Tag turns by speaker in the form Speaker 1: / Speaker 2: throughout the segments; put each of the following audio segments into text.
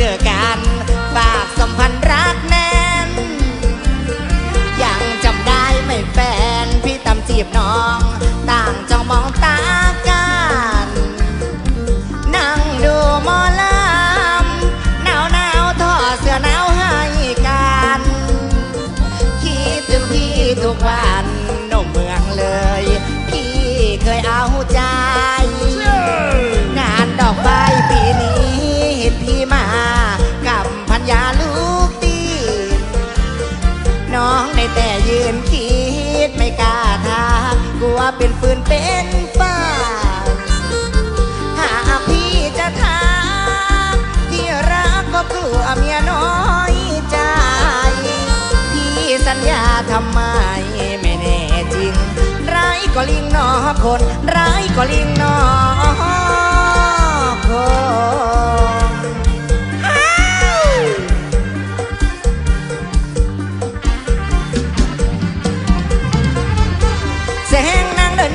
Speaker 1: จอกันฝากสัมพันธ์รักแน่น ยังจำได้ไม่แฟน พี่ตำจีบน้อง ต่างจ้องมองตากัน นั่งดูมอลำหนาวหนาวทอเสื้อหนาวให้กัน คิดถึงพี่ทุกวัน เป็นฟืนเป็นไฟหากพี่จะถามที่รักก็กลัวเมียน้อยใจ พี่สัญญาทำไมไม่แน่จริง ร้ายก็ลิงนอคน ร้ายก็ลิงนอ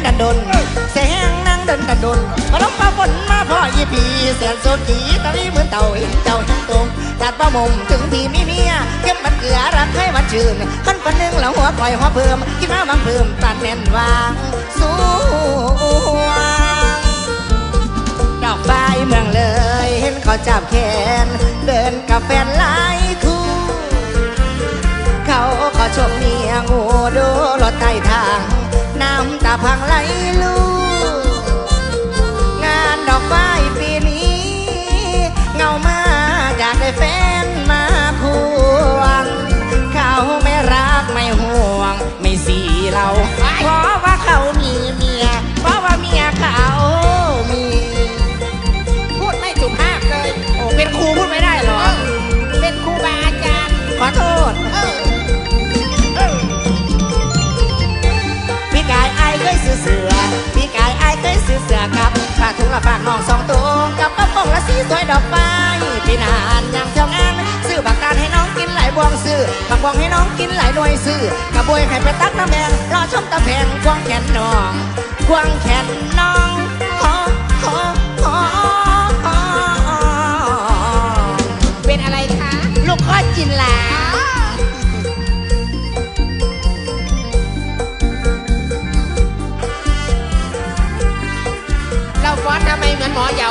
Speaker 1: นางเดินดันดนแสงนางเดินดันดนมาลงมาฝนมาพ่อยีพีเสียนโซกีตะลีเหมือนเต่าเห็นเจ้าทั้งตรงจัดประมงถึงพี่มีเมียเข้มมันเกลือรักให้มันชื่นขั้นปันหนึ่งแล้วหัวคอยหัวเพิ่มกินมาบางเพิ่มตันแน่นวางสู้วางดอกไฟเมืองเลย เห็นเขาจับแขน เดินกับแฟนหลายคู่เขาขอชมเมียงูดูรถใต้ทางำตาพังไหลลู ฝากถุงละฝากน้องสองตัวกับกระป๋องละสีสวยดอกไม้พี่นานยังเจ้างานซื้อบักตาลให้น้องกินหลายบวงซื้อบักบวงให้น้องกินหลายหน่วยซื้อกระบวยให้ไปตักน้ำแดงรอชมตะแพงควงแขนน้องควงแขนน้อง
Speaker 2: หมือนหมอเหยาจัง